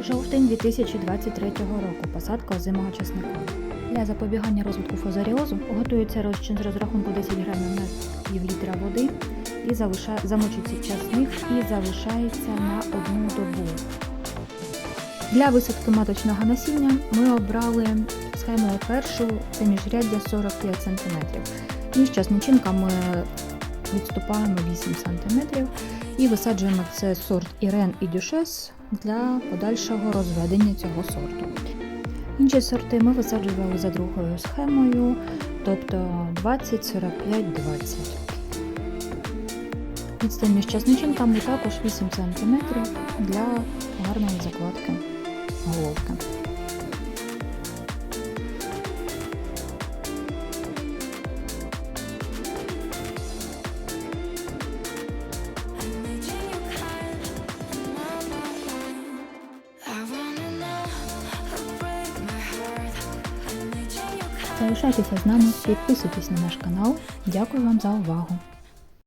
Жовтень 2023 року. Посадка озимого чеснику. Для запобігання розвитку фузаріозу готується розчин з розрахунку 10 грамів на пів літра води і залиша... замочується часник і залишається на одну добу. Для висадки маточного насіння ми обрали схему першу це міжряддя 45 см. Між часничинками відступаємо 8 см і висаджуємо це сорт Ірен і Дюшес для подальшого розведення цього сорту. Інші сорти ми висаджували за другою схемою, тобто 20, 45, 20. Відстань між часничинками також 8 см для гарної закладки головки. Залишайтеся з нами, підписуйтесь на наш канал. Дякую вам за увагу!